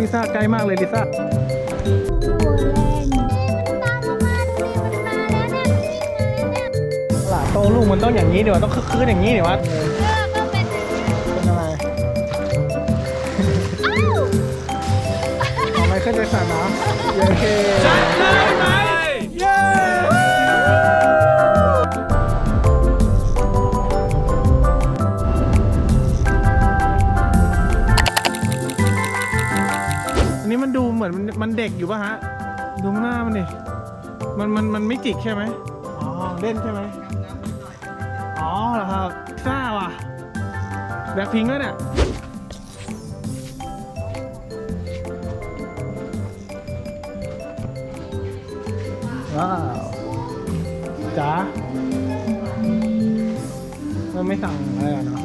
ลิซ่าใกล้มากเลยลิซ่าตัวเล่นตามเรามาดูดิมันมาแล้วเนี่ยมันวิ่งมาแล้วเนี่ยหลาโตลูกมันต้องอย่างนี้เดี๋ยวต้องคืนอย่างนี้เดี๋ยววะเออก็เป็นเป็นอะไรไม่ขึ้นไปสระน้ำเย้เค นี้มันดูเหมือนมันมันเด็กอยู่ป่ะฮะ ดูหน้ามันดิมันมันมันไม่จิกใช่ไหมอ๋อเล่นใช่ไหมอ๋อเหรอครับซ่าว่ะแบ็คพิงค์ด้วยเนี่ยว้าวจ๋ามันไม่สั่งอะไรอะเนาะ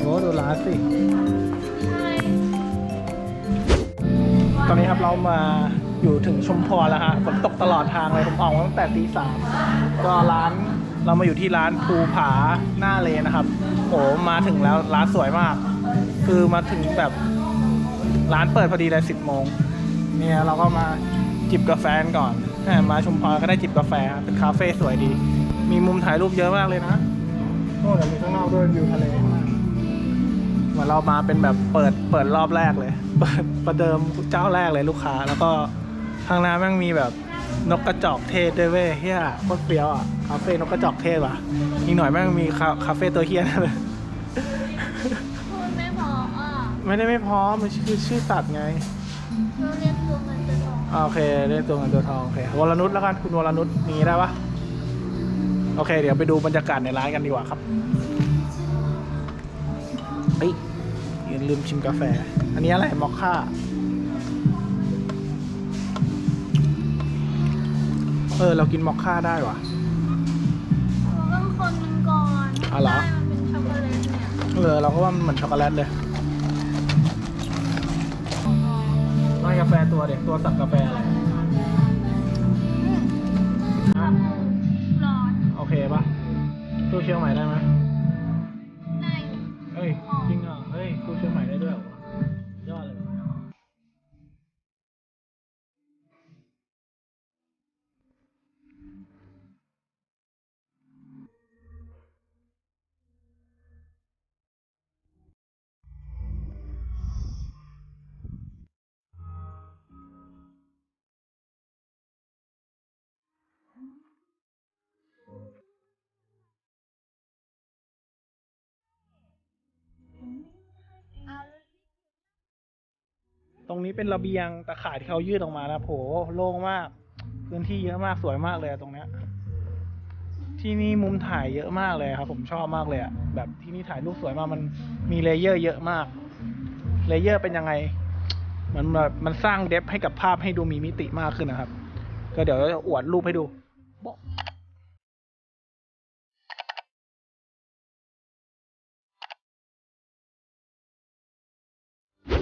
โอ้ดูร้านสิ ตอนนี้ครับเรามาอยู่ถึงชุมพรแล้วฮะฝนตกตลอดทางเลยผมออกตั้งแต่ตีสามก็ร้านเรามาอยู่ที่ร้านภูผาหน้าเลนะครับโอ้มาถึงแล้วร้านสวยมาก คือมาถึงแบบร้านเปิดพอดีเลยสิบโมงเนี่ยเราก็มาจิบกาแฟก่อนมมาชุมพรก็ได้จิบกาแฟเป็นคาเฟ่สวยดี มีมุมถ่ายรูปเยอะมากเลยนะโอ้แต่มีข้างนอกด้วยวิวทะเล เหมือนเรามาเป็นแบบเปิดเปิดรอบแรกเลย เปิดประเดิมเจ้าแรกเลยลูกค้า แล้วก็ข้างหน้าแม่งมีแบบนกกระจอกเทศด้วยเว้ยเฮียโคตรเปรี้ยวอะคาเฟ่นกกระจอกเทศว่ะอีกหน่อยแม่งมีคาคาเฟ่ตัวเฮียนั่นเลยพูดไม่พออะไม่ได้ไม่พร้อมมันคือชื่อตัดไงเราเรียกตัวเงินตัวทองอ่าโอเคเรียกตัวเงินตัวทองโอเควรนุชแล้วกันคุณวรนุชมีได้ปะโอเค เดี๋ยวไปดูบรรยากาศในร้านกันดีกว่าครับ อย่าลืมชิมกาแฟ อันนี้อะไรมอคค่าเออ เรากินมอคค่าได้วะเราต้องคนมันก่อนอ๋อเหรอใช่มันเป็นช็อกโกแลตเนี่ยเออเราก็ว่ามันเหมือนช็อกโกแลตเลยไม่กาแฟตัวเด็กตัวสับกาแฟอะไรฮะร้อนโอเคปะสู้เชียงใหม่ได้ไหม ตรงนี้เป็นระเบียงตะข่ายที่เขายืดออกมานะโหโล่งมาก พื้นที่เยอะมากสวยมากเลยตรงเนี้ยที่นี่มุมถ่ายเยอะมากเลยครับ ผมชอบมากเลยอะแบบที่นี่ถ่ายรูปสวยมากมันมีเลเยอร์เยอะมากเลเยอร์เป็นยังไงมันแบบมันสร้างเดฟให้กับภาพให้ดูมีมิติมากขึ้นนะครับ ก็เดี๋ยวจะอวดรูปให้ดู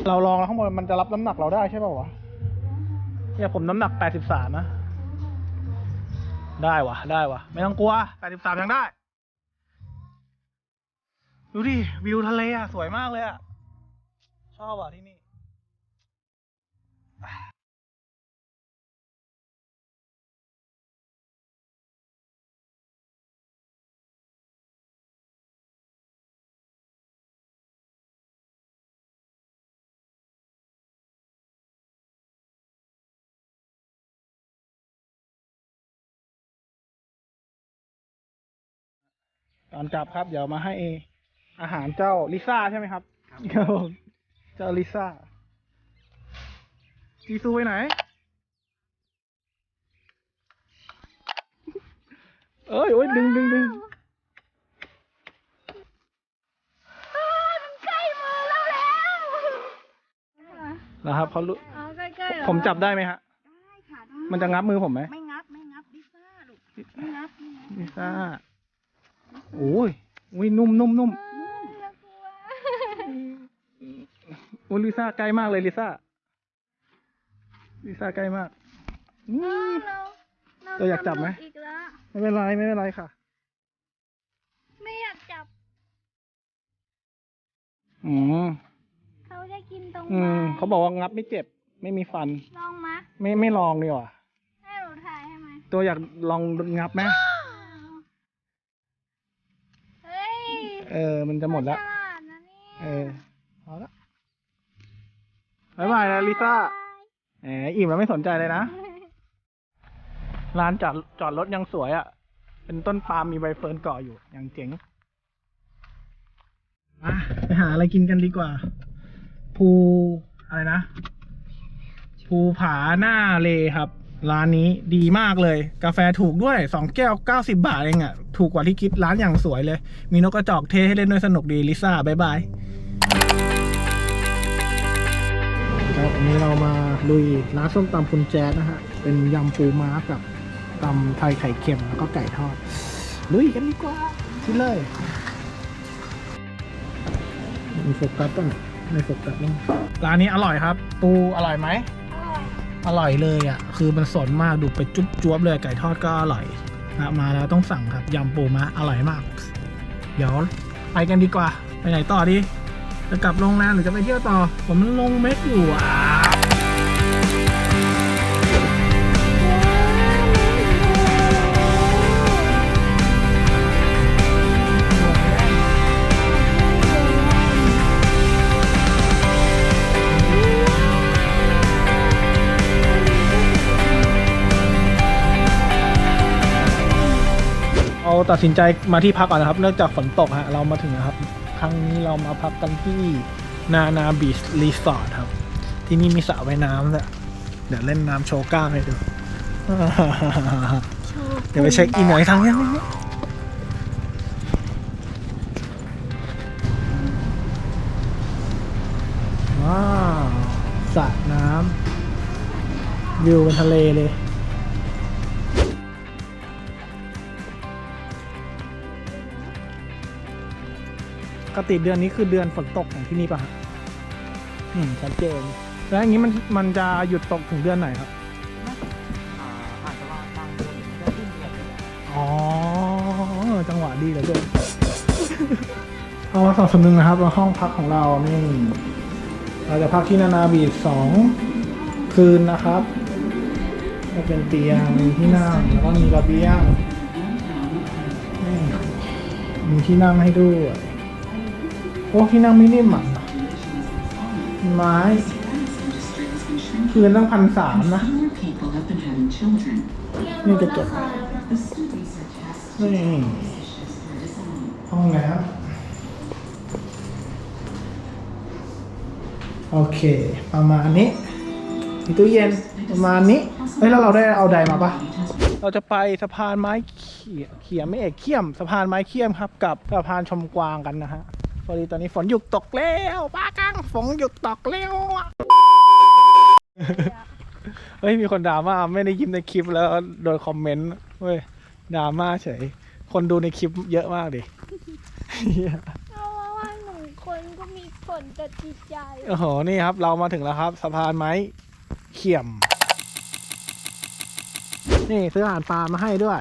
เราลองแล้วข้างบนมันจะรับน้ำหนักเราได้ใช่ป่าวะเนี่ยผมน้ำหนัก 83 นะ ได้วะได้วะไม่ต้องกลัว 83 ยังได้ ดูดิ วิวทะเลอะ สวยมากเลยอะ ชอบอะที่นี่ ตอนกลับครับ เดี๋ยวมาให้อาหารเจ้าลิซ่าใช่ไหมครับครับผมเจ้าลิซ่าจีซูไปไหน เอ้ยโอ้ยดึงดึงดึงอ้าวมันใกล้มือเราแล้วนะครับเขารู้เอาใกล้ๆเหรอผมจับได้ไหมฮะ ได้ค่ะได้มันจะงับมือผมไหม ไม่งับ ไม่งับลิซ่าลูกไม่งับไม่งับ ลิซ่า โอ้ยอุ้ยนุ่มนุ่มนุ่มน่ากลัวอุ้ยลิซ่าใกล้มากเลยลิซ่าลิซ่าใกล้มากอืมเราเราอยากจับไหมอีกแล้วไม่เป็นไรไม่เป็นไรค่ะ ไม่อยากจับอืมจะกินตรงอืมไม้เขาบอกว่างับไม่เจ็บ ไม่มีฟัน ลองมะไม่ไม่ลองดีกว่าให้หนูถ่ายให้ไหมตัวอยากลองงับไหม เฮ้ย เออ มันจะหมดแล้วฉลาดนะเนี่ยเออเอาละบายบายนะลิซ่าแหมอิ่มแล้วไม่สนใจเลยนะร้านจอดจอดรถยังสวยอะ่ะ เป็นต้นปาล์มมีใบเฟิร์นเกาะอยู่ ยังเจ๋งอะไปหาอะไรกินกันดีกว่า ภูอะไรนะ ภูผาหน้าเลครับ ร้านนี้ดีมากเลย กาแฟถูกด้วยสองแก้วเก้าสิบาทเองอะ่ะ ถูกกว่าที่คิดร้านอย่างสวยเลย มีนกกระจอกเทให้เล่นด้วยสนุกดี ลิซ่าบายบายครับวันนี้เรามาลุยร้านส้มตำคุณแจ๊ดนะฮะ เป็นยำปูม้ากับตำไทยไข่เค็มแล้วก็ไก่ทอด ลุยกันดีกว่าที่เลยมีโฟกัสป่ะเนี่ยไม่โฟกัสนี่ร้านนี้อร่อยครับ ปูอร่อยไหม อร่อยเลยอะ คือมันสดมากดูไปจุ๊บจวบเลยไก่ทอดก็อร่อยนะมาแล้วต้องสั่งครับยำปูม้าอร่อยมาก เดี๋ยวไปกันดีกว่า ไปไหนต่อดี จะกลับโรงแรมหรือจะไปเที่ยวต่อ ผมมันลงเม็กอยู่อะ ตัดสินใจมาที่พักก่อนนะครับ เนื่องจากฝนตกฮะ เรามาถึงแล้วครับ ครั้งนี้เรามาพักกันที่นานาบีชรีสอร์ทครับ ที่นี่มีสระว่ายน้ำด้วยเดี๋ยวเล่นน้ำโชว์กล้ามให้ดู เดี๋ยวไปเช็คอินหน่อยทางนี้ว้าวสระน้ำวิวเป็นทะเลเลย กติเดือนนี้คือเดือนฝนตกของที่นี่ป่ะฮะอืมชัดเจน แล้วอย่างนี้มันมันจะหยุดตกถึงเดือนไหนครับอาจจะว่าบางเดือนจะขึ้นเดือนเลยอ๋อ จังหวะดีเหลือเกินเอามาสองสำนึงนะครับแล้วห้องพักของเรานี่เราจะพักที่นานาบีชสองคืนนะครับ ก็เป็นเตียงมีที่นั่งแล้วก็มีระเบียงนี่มีที่นั่งให้ด้วย โอ้ที่นั่งไม่นิ่มอะไม้คืนตั้งพันสามนะ More people have been having children. นี่จะเก็บ The study suggests นี่ for design. ห้องน้ำโอเค ประมาณนี้มีตู้เย็นประมาณนี้เฮ้ยแล้วเราได้เอาใดมาปะเราจะไปสะพานไม้เขียเขียมไม่เอกเขียม สะพานไม้เขียมครับ กับสะพานชมกวางกันนะฮะ พอดีตอนนี้ฝนหยุดตกแล้วป้ากังฝนหยุดตกแล้วอะเฮ้ยมีคนด่ามาไม่ได้ยิ้มในคลิปแล้วโดนคอมเมนต์เว้ยด่ามาเฉย คนดูในคลิปเยอะมากดิเหี้ยเพราะว่าหนูคนก็มีผลต่อจิตใจโอ้โหนี่ครับ เรามาถึงแล้วครับ สะพานไม้เขี่ยม นี่ซื้ออาหารปลามาให้ด้วย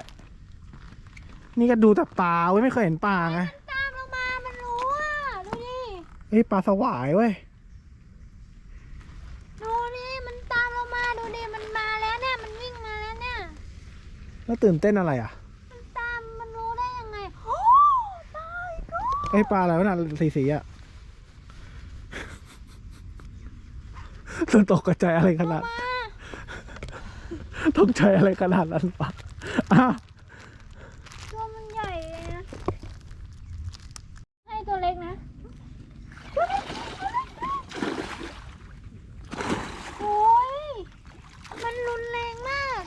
นี่ก็ดูแต่ปลาเว้ยไม่เคยเห็นปลาไง ตามลงมา มันรู้อะ ดูดิ เฮ้ยปลาสวายเว้ย ดูดิมันตามเรามาดูดิมันมาแล้วเนี่ยมันวิ่งมาแล้วเนี่ยแล้วตื่นเต้นอะไรอะ มันตามมันรู้ได้ยังไงโอ้ตายก็เอ้ยปลาอะไรวะน่ะสีสีๆอะตื่นตกกระจายอะไรขนาด มาตกใจอะไรขนาดนั้นปะอ้าว ตัวมันใหญ่เลยนะ ให้ตัวเล็กนะ โอ้ย มันรุนแรงมาก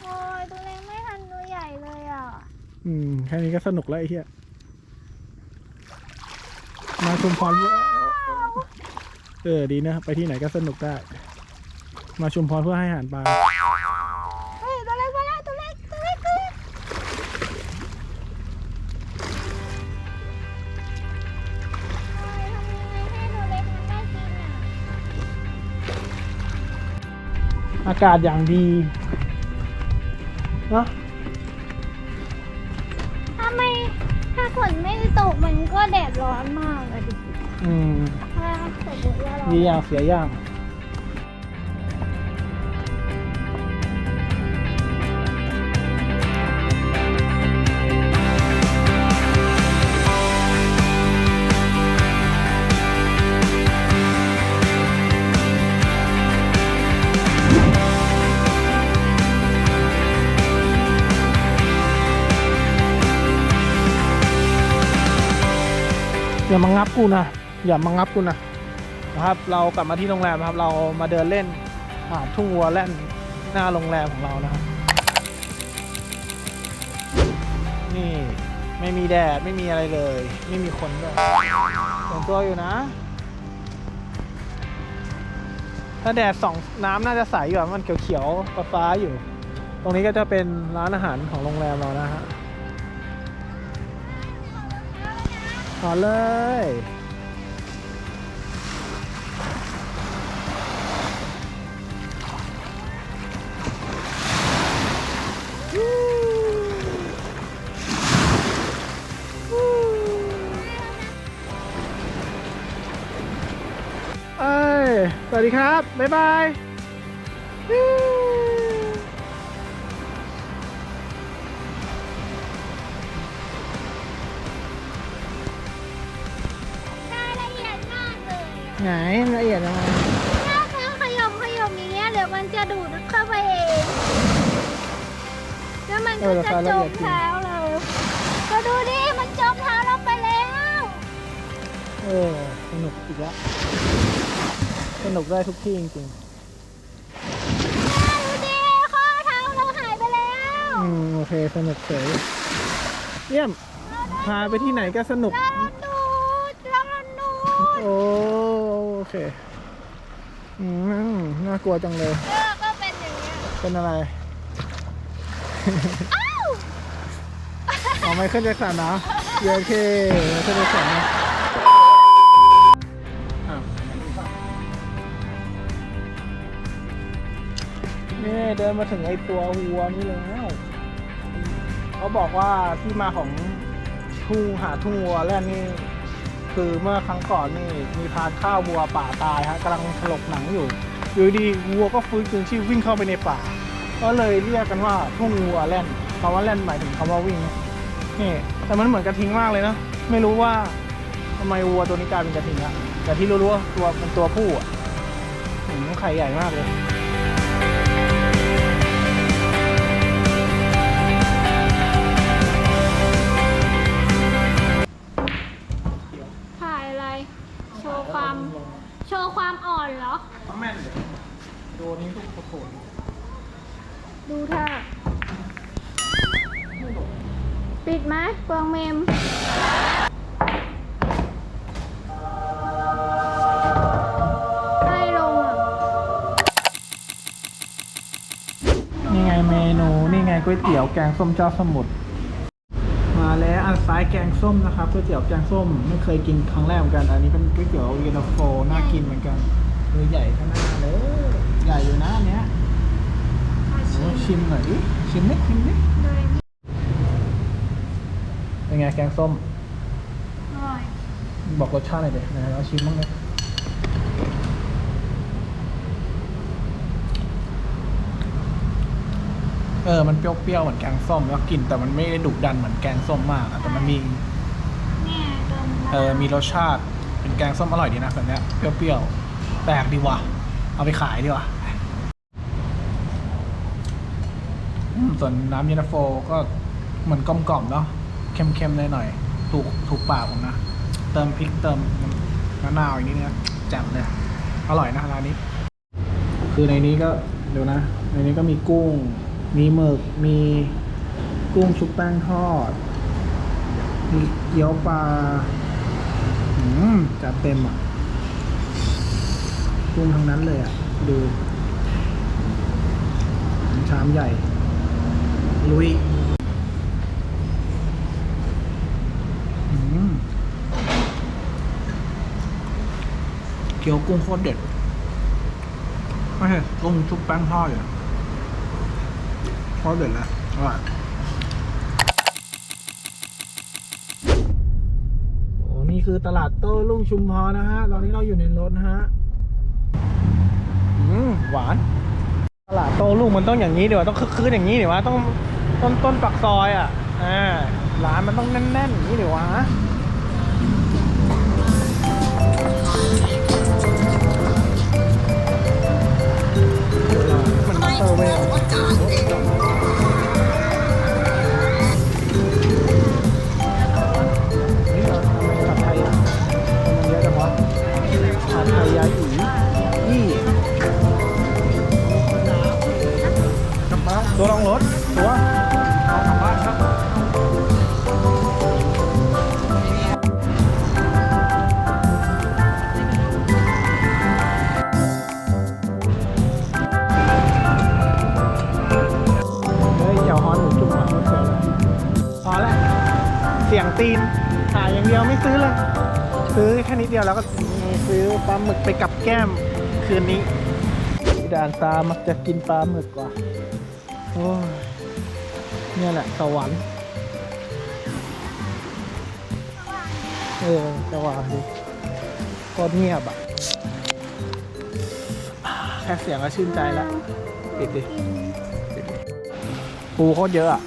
โอ้ย ตัวเล็กไม่ทันตัวใหญ่เลยอะ อืม แค่นี้ก็สนุกแล้วไอ้เหี้ยมาชุมพรเออดีนะไปที่ไหนก็สนุกได้ มาชุมพรเพื่อให้อาหารปลาเฮ้ยตัวเล็กมาแล้วตัวเล็กตัวเล็กตัวเล็กโอ้ยทำยังไงให้ตัวเล็กมันได้กินอะอากาศอย่างดีเนอะ ร้อนมากอะดิอืมถ้าสมมติว่าเราดีอย่างเสียอย่าง อย่ามางับกูนะอย่ามางับกูนะนะครับ เรากลับมาที่โรงแรมครับ เรามาเดินเล่นหาทุ่งวัวแล่นหน้าโรงแรมของเรานะครับนี่ไม่มีแดดไม่มีอะไรเลย ไม่มีคนด้วยแต่งตัวอยู่นะ ถ้าแดดสองน้ำน่าจะใสอยู่มันเขียวๆฟ้าๆอยู่ ตรงนี้ก็จะเป็นร้านอาหารของโรงแรมเรานะฮะ ขอเลย เอ้ย สวัสดีครับ บ๊ายบาย ไหนละเอียดยังไงถ้าเธอขยมขยมอย่างเงี้ยเดี๋ยวมันจะดูดเข้าไปเอง แล้วมันก็จะจมเท้าเราก็ดูดิ มันจมเท้าเราไปแล้ว เออ สนุกอีกแล้ว สนุกได้ทุกที่จริงดูดิข้อเท้าเราหายไปแล้วๆอืม โอเค สนุกเฉยเยี่ยม พาไปที่ไหนก็สนุก เราดูดเราดูดโอ้โอ เคอืมน่ากลัวจังเลย เออก็เป็นอย่างเงี้ยเป็นอะไรอ้าวอ๋อไมเคิลแจ็คสันนะโอเคไมเคิลแจ็คสันนะอ้าวนี่เดินมาถึงไอตัววัวนี่แล้วเขาบอกว่าที่มาของทุ่งหาทุ่งวัวแรกนี่ คือเมื่อครั้งก่อนนี่มีพานข้าววัวป่าตายฮะกำลังถลกหนังอยู่อยู่ดีวัวก็ฟื้นคืนชีพวิ่งเข้าไปในป่า ก็เลยเรียกกันว่าทุ่งวัวแล่นคำว่าแล่นหมายถึงคำว่าวิ่งนี่แต่มันเหมือนกระทิงมากเลยนะไม่รู้ว่าทำไมวัวตัวนี้กลายเป็นกระทิงอะแต่ที่รู้ๆว่าตัวเป็นตัวผู้อะหืมไข่ใหญ่มากเลย งก๋วยเตี๋ยวแกงส้มเจ้าสมุทรมาแล้วอันซ้ายแกงส้มนะครับก๋วยเตี๋ยวแกงส้มไม่เคยกินครั้งแรกเหมือนกันอันนี้เป็นก๋วยเตี๋ยวเย็นตาโฟน่ากินเหมือนกันมือใหญ่ขนาดเลยใหญ่อยู่นะอันเนี้ยโอ้ชิมหน่อยดิชิมนิดชิมนิดเป็นไงแกงส้มอร่อยบอกรสชาติหน่อยเด็ไหนเราชิมบ้างเลย เออ มันเปรี้ยวๆ เหมือนแกงส้ม แล้วกลิ่นแต่มันไม่ได้ดุดันเหมือนแกงส้มมากอะแต่มันมี เนี่ยเติมเออ มีรสชาติ เป็นแกงส้มอร่อยดีนะแบบเนี้ย เปรี้ยวๆ แปลกดีว่ะ เอาไปขายดีว่ะอืมส่วนน้ำเย็นตาโฟก็เหมือนกลมกล่อมๆเนาะ เค็มๆหน่อยๆ ถูกถูกปากผมนะ เติมพริกเติมมะนาวอย่างนี้เนี่ยแจ่มเลย อร่อยนะร้านนี้ คือในนี้ก็เดี๋ยวนะ ในนี้ก็มีกุ้ง มีหมึก มีกุ้งชุบแป้งทอด มีเกี๊ยวปลา อืมจัดเต็มอะ กุ้งทั้งนั้นเลยอะ ดูชามใหญ่ ลุยอืมเกี๊ยวกุ้งโคตรเด็ดไม่ใช่กุ้งชุบแป้งทอดอะ โคตรเด็ดแล้วอร่อยนี่คือตลาดโต้รุ่งชุมพรนะฮะ ตอนนี้เราอยู่ในรถนะฮะอืมหวาน ตลาดโต้รุ่งมันต้องอย่างนี้ดีกว่าต้องคึกคืนอย่างนี้ดีวะต้องต้นต้นปักซอยอะอ่าร้านมันต้องแน่นๆอย่างนี้ดีวะมันมาเซอร์เว ซื้อแค่นิดเดียวแล้วก็ซื้อปลาหมึกไปกับแก้มคืนนี้ด่านตามักจะกินปลาหมึกกว่าโอ้เนี่ยแหละสวรรค์เออสว่างดิโคตรเงียบอะแค่เสียงก็ชื่นใจแล้วปิดดิปูโคตรเยอะอะ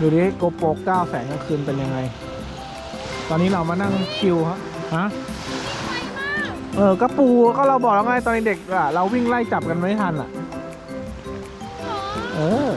ดูดิโกโปร9แสงกลางคืนเป็นยังไง ตอนนี้เรามานั่งคิวฮะฮะเออก็ปูก็เราบอกแล้วไงตอนเด็กๆอะเราวิ่งไล่จับกันไม่ทันอะเออ